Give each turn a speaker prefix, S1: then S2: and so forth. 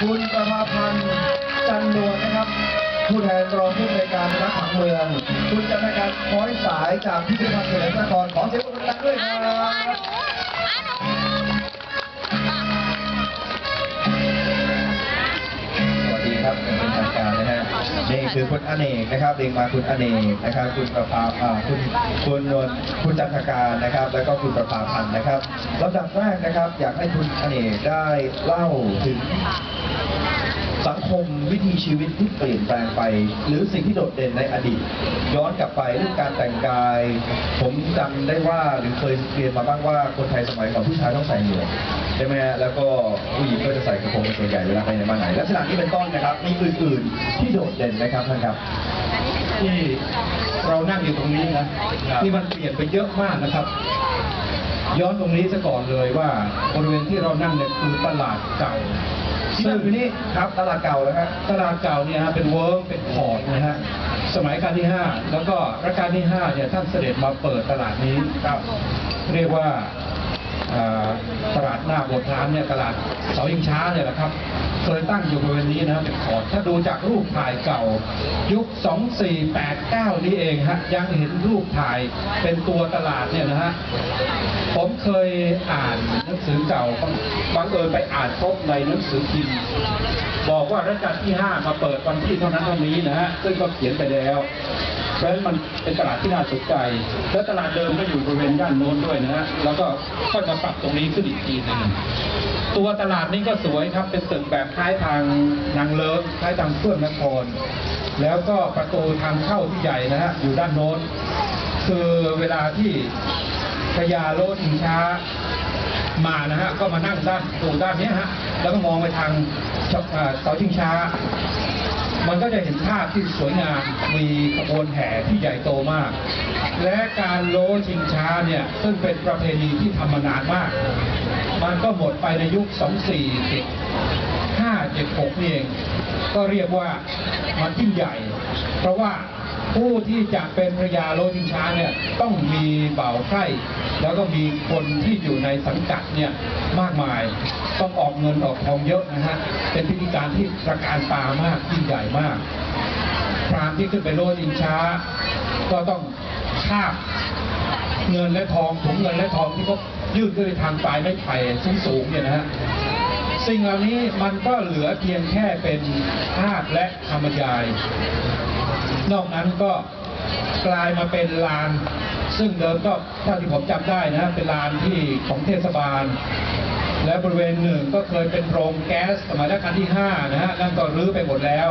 S1: คุณประภาพันธ์จันนวลนะครับ ผู้แทนรองผู้ในวยการรักผังเมือง คุณจันทการคอยสายจากพิพิธภัณฑ์เฉลิมพระนครขอเสียงปรบมือดังด้วยครับสวัสดีครับเป็นทางการนะฮะนี่คือคุณอเนกนะครับเรียงมาคุณอเนกนะครับ คุณประภาอ่าคุณคุณนวลคุณจันทการนะครับ แล้วก็คุณประภาพันธ์นะครับลำดับแรกนะครับ อยากให้คุณอเนกได้เล่าถึง สังคมวิถีชีวิตที่เปลี่ยนแปลงไป หรือสิ่งที่โดดเด่นในอดีต ย้อนกลับไปเรื่องการแต่งกาย ผมจำได้ว่าหรือเคยเรียนมาบ้างว่าคนไทยสมัยก่อนผู้ชายต้องใส่หมวกใช่ไหมฮะแล้วก็ผู้หญิงก็จะใส่กระโปรงเป็นส่วนใหญ่เวลาไปไหนมาไหนลักษณะนี้เป็นต้นนะครับมีอื่นๆที่โดดเด่นไหมครับท่านครับ
S2: ที่เรานั่งอยู่ตรงนี้นะที่มันเปลี่ยนไปเยอะมากนะครับ ย้อนตรงนี้ซะก่อนเลยว่าบริเวณที่เรานั่งเนี่ยคือตลาดเก่า
S1: ที่นั่นอยู่นี่ครับตลาดเก่าแล้วฮะ
S2: ตลาดเก่าเนี่ยฮะเป็นเวิร์กเป็นพอร์ตนะฮะสมัยการที่ 5 แล้วก็รัชกาลที่5เนี่ยท่านเสด็จมาเปิดตลาดนี้ครับเรียกว่าอ่า ตลาดหน้าโบสถ์ร้านเนี่ยตลาดเสายิงช้าเนี่ยแหละครับเคยตั้งอยู่บริเวณนี้นะครับเป็นพอร์ตถ้าดูจากรูปถ่ายเก่า ยุค 2489 นี้เองฮะยังเห็นรูปถ่ายเป็นตัวตลาดเนี่ยนะฮะผมเคยอ่านหนังสือเก่าบังเอิญไปอ่านพบในหนังสือพิมพ์บอกว่ารัชกาลที่ 5 มาเปิดวันที่เท่านั้นเท่านี้นะฮะซึ่งก็เขียนไปแล้ว เพราะฉะนั้นมันเป็นตลาดที่น่าสนใจ และตลาดเดิมก็อยู่บริเวณด้านโน้นด้วยนะฮะ แล้วก็ค่อยมาปรับตรงนี้ขึ้นอีกทีหนึงตัวตลาดนี้ก็สวยครับ เป็นตึกแบบคล้ายทางนางเลิฟคล้ายทางเฟื่องนคร แล้วก็ประตูทางเข้าที่ใหญ่นะฮะ อยู่ด้านโน้น คือเวลาที่พญาโลทิงช้ามานะฮะ ก็มานั่งด้านตูด้านนี้ฮะ แล้วก็มองไปทางเสาอ่าเสาชิงช้า มันก็จะเห็นภาพที่สวยงาม มีขบวนแห่ที่ใหญ่โตมาก และการโลชิงช้าเนี่ย ซึ่งเป็นประเพณีที่ทำมานานมาก มันก็หมดไปในยุค 24 5 7 6นี่เอง ก็เรียกว่ามันยิ่งใหญ่ เพราะว่า ผู้ที่จะเป็นพระยาโลทิงช้าเนี่ยต้องมีเบาวไพร่แล้วก็มีคนที่อยู่ในสังกัดเนี่ยมากมาย ต้องออกเงินออกทองเยอะนะฮะเป็นพิธีการที่ตระการตามากยิ่งใหญ่มากพรามที่ขึ้นไปโลทิงช้า ก็ต้องคาบเงินและทองถุงเงินและทองที่เขายื่นขึ้นไปทางปลายไม้ไผ่สูงสูงๆเนี่ยนะฮะ สิ่งเหล่านี้มันก็เหลือเพียงแค่เป็นภาพและคำบรรยาย นอกนั้นก็กลายมาเป็นลาน ซึ่งเดิมก็เท่าที่ผมจำได้นะเป็นลานที่ของเทศบาล และบริเวณหนึ่งก็เคยเป็นโรงแก๊สสมัยรัชกาลที่ 5 นะฮะนั่นก็รื้อไปหมดแล้ว